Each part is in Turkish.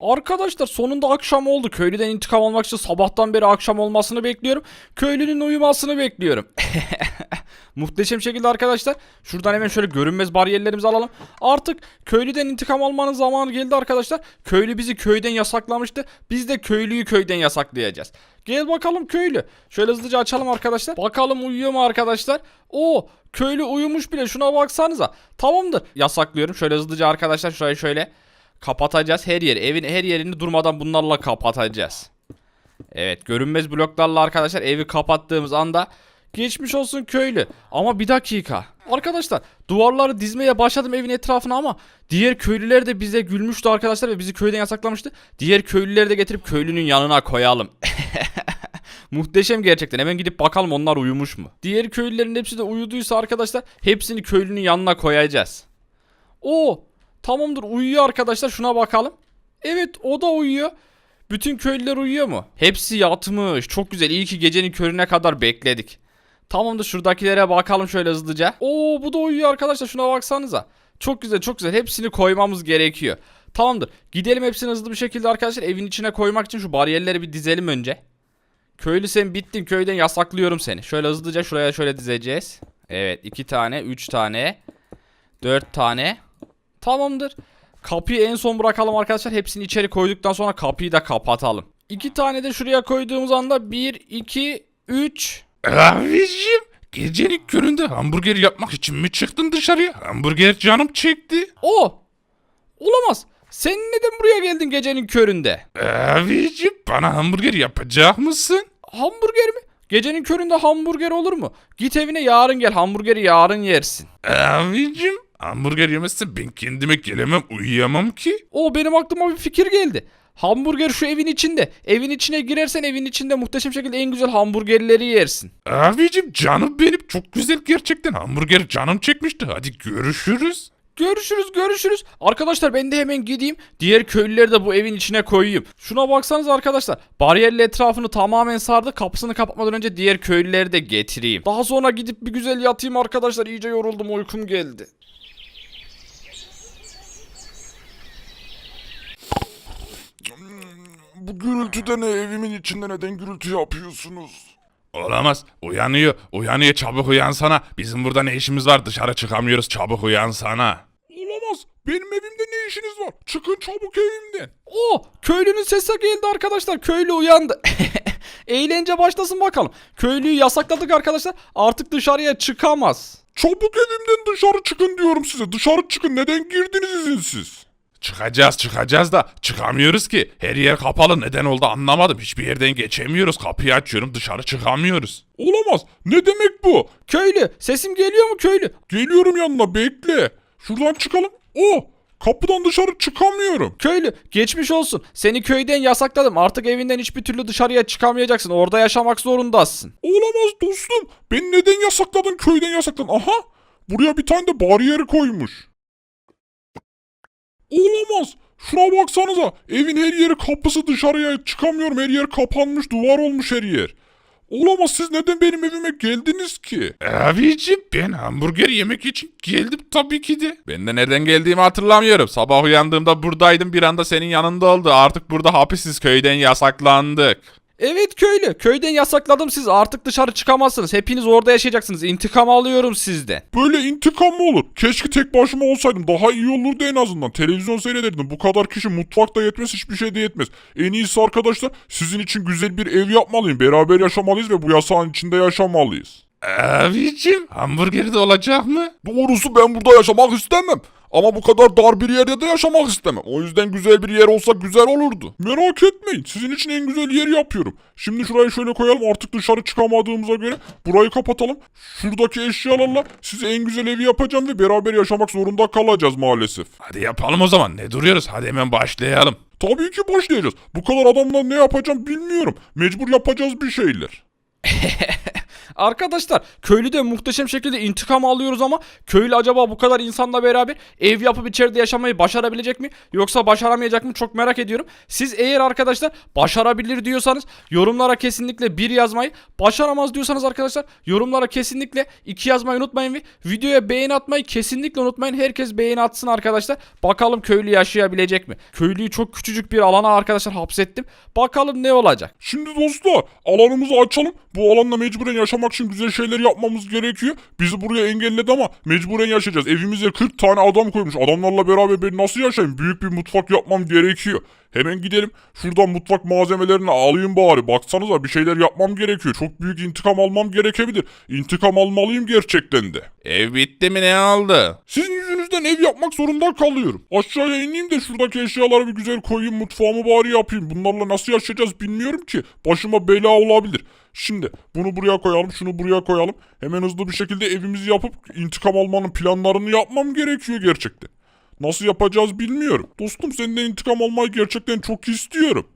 Arkadaşlar sonunda akşam oldu. Köylüden intikam almak için sabahtan beri akşam olmasını bekliyorum. Köylünün uyumasını bekliyorum. Muhteşem şekilde arkadaşlar. Şuradan hemen şöyle görünmez bariyerlerimizi alalım. Artık köylüden intikam almanın zamanı geldi arkadaşlar. Köylü bizi köyden yasaklamıştı. Biz de köylüyü köyden yasaklayacağız. Gel bakalım köylü. Şöyle hızlıca açalım arkadaşlar. Bakalım uyuyor mu arkadaşlar? Oo köylü uyumuş bile şuna baksanıza. Tamamdır. Yasaklıyorum. Şöyle hızlıca arkadaşlar şurayı şöyle kapatacağız. Her yeri evin her yerini durmadan bunlarla kapatacağız. Evet görünmez bloklarla arkadaşlar evi kapattığımız anda geçmiş olsun köylü. Ama bir dakika. Arkadaşlar duvarları dizmeye başladım evin etrafına ama diğer köylüler de bize gülmüştü arkadaşlar ve bizi köyden yasaklamıştı. Diğer köylüleri de getirip köylünün yanına koyalım. Muhteşem gerçekten. Hemen gidip bakalım onlar uyumuş mu? Diğer köylülerin hepsi de uyuduysa arkadaşlar hepsini köylünün yanına koyacağız. Oo tamamdır uyuyor arkadaşlar şuna bakalım. Evet o da uyuyor. Bütün köylüler uyuyor mu? Hepsi yatmış. Çok güzel. İyi ki gecenin körüne kadar bekledik. Tamamdır şuradakilere bakalım şöyle hızlıca. Oo bu da uyuyor arkadaşlar şuna baksanıza. Çok güzel çok güzel. Hepsini koymamız gerekiyor. Tamamdır. Gidelim hepsini hızlı bir şekilde arkadaşlar evin içine koymak için şu bariyerleri bir dizelim önce. Köylü sen bittin köyden yasaklıyorum seni. Şöyle hızlıca şuraya şöyle dizeceğiz. Evet iki tane üç tane dört tane. Tamamdır. Kapıyı en son bırakalım arkadaşlar. Hepsini içeri koyduktan sonra kapıyı da kapatalım. İki tane de şuraya koyduğumuz anda bir, iki, üç. Abicim gecenin köründe hamburger yapmak için mi çıktın dışarıya? Hamburger canım çekti. O! Olamaz. Sen neden buraya geldin gecenin köründe? Abicim bana hamburger yapacak mısın? Hamburger mi? Gecenin köründe hamburger olur mu? Git evine yarın gel. Hamburgeri yarın yersin. Abicim hamburger yemezsen ben kendime gelemem uyuyamam ki. O benim aklıma bir fikir geldi. Hamburger şu evin içinde. Evin içine girersen evin içinde muhteşem şekilde en güzel hamburgerleri yersin. Abicim canım benim çok güzel gerçekten hamburger canım çekmişti. Hadi görüşürüz. Görüşürüz görüşürüz. Arkadaşlar ben de hemen gideyim. Diğer köylüleri de bu evin içine koyayım. Şuna baksanız arkadaşlar. Bariyerli etrafını tamamen sardı. Kapısını kapatmadan önce diğer köylüleri de getireyim. Daha sonra gidip bir güzel yatayım arkadaşlar. İyice yoruldum uykum geldi. Bu gürültüde ne evimin içinde neden gürültü yapıyorsunuz? Olamaz. Uyanıyor. Uyanıyor. Çabuk uyansana. Bizim burada ne işimiz var? Dışarı çıkamıyoruz. Çabuk uyansana. Olamaz. Benim evimde ne işiniz var? Çıkın çabuk evimden. O köylünün sesi geldi arkadaşlar. Köylü uyandı. Eğlence başlasın bakalım. Köylüyü yasakladık arkadaşlar. Artık dışarıya çıkamaz. Çabuk evimden dışarı çıkın diyorum size. Dışarı çıkın. Neden girdiniz izinsiz? Çıkacağız çıkacağız da çıkamıyoruz ki. Her yer kapalı neden oldu anlamadım. Hiçbir yerden geçemiyoruz. Kapıyı açıyorum dışarı çıkamıyoruz. Olamaz. Ne demek bu? Köylü sesim geliyor mu köylü? Geliyorum yanına bekle. Şuradan çıkalım. O kapıdan dışarı çıkamıyorum. Köylü geçmiş olsun. Seni köyden yasakladım. Artık evinden hiçbir türlü dışarıya çıkamayacaksın. Orada yaşamak zorundasın. Olamaz dostum. Beni neden yasakladın köyden yasakladın? Aha buraya bir tane de bariyeri koymuş. Olamaz. Şuna baksanıza. Evin her yeri kapısı dışarıya çıkamıyorum. Her yer kapanmış. Duvar olmuş her yer. Olamaz siz neden benim evime geldiniz ki? Abicim ben hamburger yemek için geldim tabii ki de. Ben de nereden geldiğimi hatırlamıyorum. Sabah uyandığımda buradaydım bir anda senin yanında oldu. Artık burada hapisiz köyden yasaklandık. Evet köylü. Köyden yasakladım siz. Artık dışarı çıkamazsınız. Hepiniz orada yaşayacaksınız. İntikam alıyorum sizden. Böyle intikam mı olur? Keşke tek başıma olsaydım. Daha iyi olurdu en azından. Televizyon seyrederdim. Bu kadar kişi mutfakta yetmez hiçbir şey de yetmez. En iyisi arkadaşlar sizin için güzel bir ev yapmalıyım. Beraber yaşamalıyız ve bu yasağın içinde yaşamalıyız. Abicim hamburgeri de olacak mı? Doğrusu ben burada yaşamak istemem. Ama bu kadar dar bir yerde de yaşamak istemem. O yüzden güzel bir yer olsa güzel olurdu. Merak etmeyin. Sizin için en güzel yeri yapıyorum. Şimdi şurayı şöyle koyalım. Artık dışarı çıkamadığımıza göre burayı kapatalım. Şuradaki eşyalarla size en güzel evi yapacağım ve beraber yaşamak zorunda kalacağız maalesef. Hadi yapalım o zaman ne duruyoruz hadi hemen başlayalım. Tabii ki başlayacağız. Bu kadar adamla ne yapacağım bilmiyorum. Mecbur yapacağız bir şeyler. Arkadaşlar köylüde muhteşem şekilde intikam alıyoruz ama köylü acaba bu kadar insanla beraber ev yapıp içeride yaşamayı başarabilecek mi? Yoksa başaramayacak mı? Çok merak ediyorum. Siz eğer arkadaşlar başarabilir diyorsanız yorumlara kesinlikle bir yazmayı, başaramaz diyorsanız arkadaşlar yorumlara kesinlikle iki yazmayı unutmayın ve videoya beğeni atmayı kesinlikle unutmayın. Herkes beğeni atsın arkadaşlar. Bakalım köylü yaşayabilecek mi? Köylüyü çok küçücük bir alana arkadaşlar hapsettim. Bakalım ne olacak? Şimdi dostlar alanımızı açalım. Bu alanda mecburen yaşamak için güzel şeyler yapmamız gerekiyor. Bizi buraya engelledi ama mecburen yaşayacağız. Evimize 40 tane adam koymuş. Adamlarla beraber ben nasıl yaşayayım? Büyük bir mutfak yapmam gerekiyor. Hemen gidelim. Şuradan mutfak malzemelerini alayım bari. Baksanıza bir şeyler yapmam gerekiyor. Çok büyük intikam almam gerekebilir. İntikam almalıyım gerçekten de. Ev bitti mi ne oldu? Sizin yüzünüzden ev yapmak zorunda kalıyorum. Aşağıya ineyim de şuradaki eşyaları bir güzel koyayım mutfağımı bari yapayım. Bunlarla nasıl yaşayacağız bilmiyorum ki. Başıma bela olabilir. Şimdi bunu buraya koyalım, şunu buraya koyalım. Hemen hızlı bir şekilde evimizi yapıp intikam almanın planlarını yapmam gerekiyor gerçekten. Nasıl yapacağız bilmiyorum. Dostum senden intikam almayı gerçekten çok istiyorum.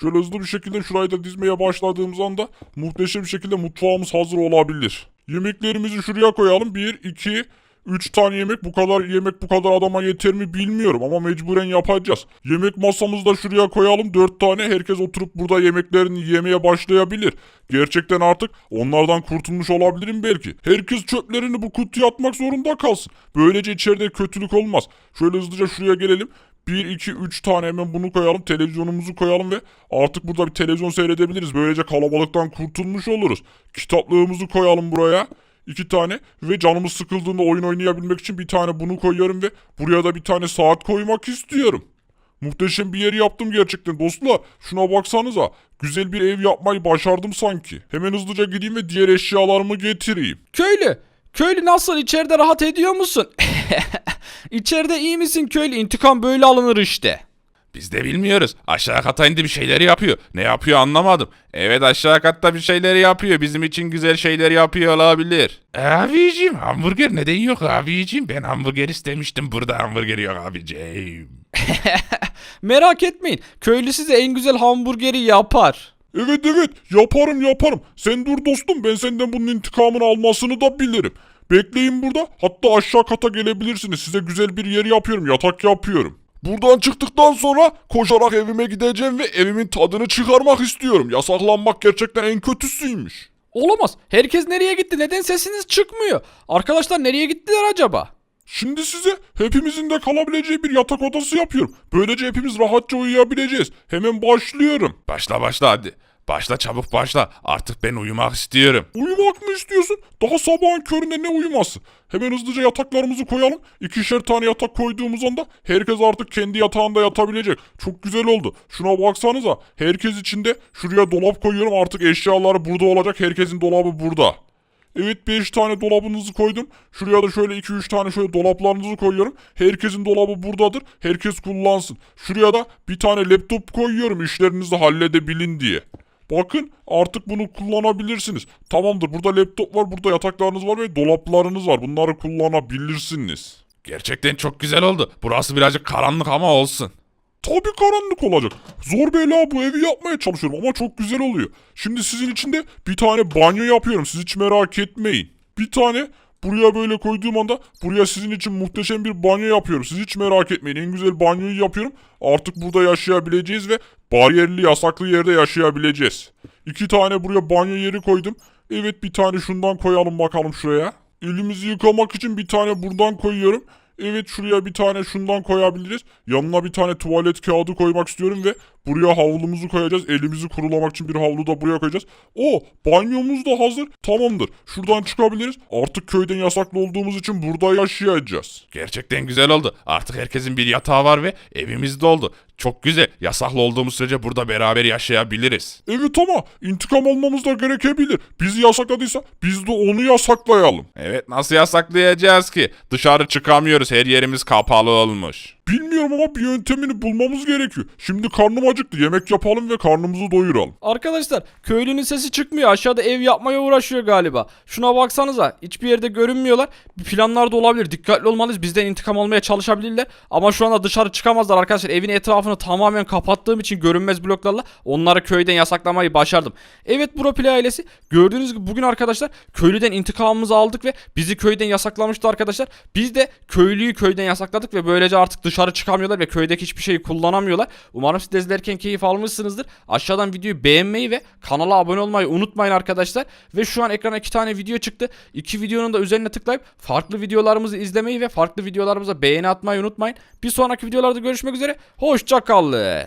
Şöyle hızlı bir şekilde şurayı da dizmeye başladığımız anda muhteşem bir şekilde mutfağımız hazır olabilir. Yemeklerimizi şuraya koyalım. 1, 2, 3 tane yemek bu kadar yemek bu kadar adama yeter mi bilmiyorum ama mecburen yapacağız. Yemek masamızı da şuraya koyalım 4 tane herkes oturup burada yemeklerini yemeye başlayabilir. Gerçekten artık onlardan kurtulmuş olabilirim belki. Herkes çöplerini bu kutuya atmak zorunda kalsın. Böylece içeride kötülük olmaz. Şöyle hızlıca şuraya gelelim. 1, 2, 3 tane hemen bunu koyalım. Televizyonumuzu koyalım ve artık burada bir televizyon seyredebiliriz. Böylece kalabalıktan kurtulmuş oluruz. Kitaplığımızı koyalım buraya. İki tane ve canımız sıkıldığında oyun oynayabilmek için bir tane bunu koyuyorum ve buraya da bir tane saat koymak istiyorum. Muhteşem bir yer yaptım gerçekten dostlar. Şuna baksanıza. Güzel bir ev yapmayı başardım sanki. Hemen hızlıca gideyim ve diğer eşyalarımı getireyim. Köylü. Köylü nasıl içeride rahat ediyor musun? içeride iyi misin köylü? İntikam böyle alınır işte. Biz de bilmiyoruz. Aşağı kata indi bir şeyleri yapıyor. Ne yapıyor anlamadım. Evet aşağı katta bir şeyleri yapıyor. Bizim için güzel şeyler yapıyor olabilir. Abicim hamburger neden yok abicim? Ben hamburger istemiştim. Burada hamburger yok abicim. Merak etmeyin. Köylü size en güzel hamburgeri yapar. Evet evet yaparım yaparım. Sen dur dostum ben senden bunun intikamını almasını da bilirim. Bekleyin burada hatta aşağı kata gelebilirsiniz. Size güzel bir yer yapıyorum yatak yapıyorum. Buradan çıktıktan sonra koşarak evime gideceğim ve evimin tadını çıkarmak istiyorum. Yasaklanmak gerçekten en kötüsüymüş. Olamaz. Herkes nereye gitti? Neden sesiniz çıkmıyor? Arkadaşlar nereye gittiler acaba? Şimdi size hepimizin de kalabileceği bir yatak odası yapıyorum. Böylece hepimiz rahatça uyuyabileceğiz. Hemen başlıyorum. Başla başla hadi. Başla çabuk başla. Artık ben uyumak istiyorum. Uyumak mı istiyorsun? Daha sabahın köründe ne uyuması? Hemen hızlıca yataklarımızı koyalım. İkişer tane yatak koyduğumuz anda herkes artık kendi yatağında yatabilecek. Çok güzel oldu. Şuna baksanıza. Herkes içinde şuraya dolap koyuyorum. Artık eşyaları burada olacak. Herkesin dolabı burada. Evet 5 tane dolabınızı koydum. Şuraya da şöyle 2-3 tane şöyle dolaplarınızı koyuyorum. Herkesin dolabı buradadır. Herkes kullansın. Şuraya da bir tane laptop koyuyorum işlerinizi halledebilin diye. Bakın artık bunu kullanabilirsiniz. Tamamdır burada laptop var, burada yataklarınız var ve dolaplarınız var. Bunları kullanabilirsiniz. Gerçekten çok güzel oldu. Burası birazcık karanlık ama olsun. Tabii karanlık olacak. Zor bela bu evi yapmaya çalışıyorum ama çok güzel oluyor. Şimdi sizin için de bir tane banyo yapıyorum. Siz hiç merak etmeyin. Bir tane buraya böyle koyduğum anda buraya sizin için muhteşem bir banyo yapıyorum. Siz hiç merak etmeyin. En güzel banyoyu yapıyorum. Artık burada yaşayabileceğiz ve bariyerli yasaklı yerde yaşayabileceğiz. İki tane buraya banyo yeri koydum. Evet bir tane şundan koyalım bakalım şuraya. Elimizi yıkamak için bir tane buradan koyuyorum. Evet şuraya bir tane şundan koyabiliriz. Yanına bir tane tuvalet kağıdı koymak istiyorum ve buraya havlumuzu koyacağız. Elimizi kurulamak için bir havlu da buraya koyacağız. O banyomuz da hazır. Tamamdır. Şuradan çıkabiliriz. Artık köyden yasaklı olduğumuz için burada yaşayacağız. Gerçekten güzel oldu. Artık herkesin bir yatağı var ve evimiz doldu. Çok güzel. Yasaklı olduğumuz sürece burada beraber yaşayabiliriz. Evet ama intikam almamız da gerekebilir. Bizi yasakladıysa biz de onu yasaklayalım. Evet nasıl yasaklayacağız ki? Dışarı çıkamıyoruz. Her yerimiz kapalı olmuş. Bilmiyorum ama bir yöntemini bulmamız gerekiyor. Şimdi karnım acıktı. Yemek yapalım ve karnımızı doyuralım. Arkadaşlar köylünün sesi çıkmıyor. Aşağıda ev yapmaya uğraşıyor galiba. Şuna baksanıza. Hiçbir yerde görünmüyorlar. Bir planlar da olabilir. Dikkatli olmalıyız. Bizden intikam almaya çalışabilirler. Ama şu anda dışarı çıkamazlar arkadaşlar. Evin etrafını tamamen kapattığım için görünmez bloklarla onları köyden yasaklamayı başardım. Evet Buropili ailesi. Gördüğünüz gibi bugün arkadaşlar köylüden intikamımızı aldık ve bizi köyden yasaklamıştı arkadaşlar. Biz de köylüyü köyden yasakladık ve böylece artık dışarı çıkamıyorlar ve köydeki hiçbir şeyi kullanamıyorlar. Umarım siz de izlerken keyif almışsınızdır. Aşağıdan videoyu beğenmeyi ve kanala abone olmayı unutmayın arkadaşlar. Ve şu an ekrana iki tane video çıktı. İki videonun da üzerine tıklayıp farklı videolarımızı izlemeyi ve farklı videolarımıza beğeni atmayı unutmayın. Bir sonraki videolarda görüşmek üzere. Hoşçakalın.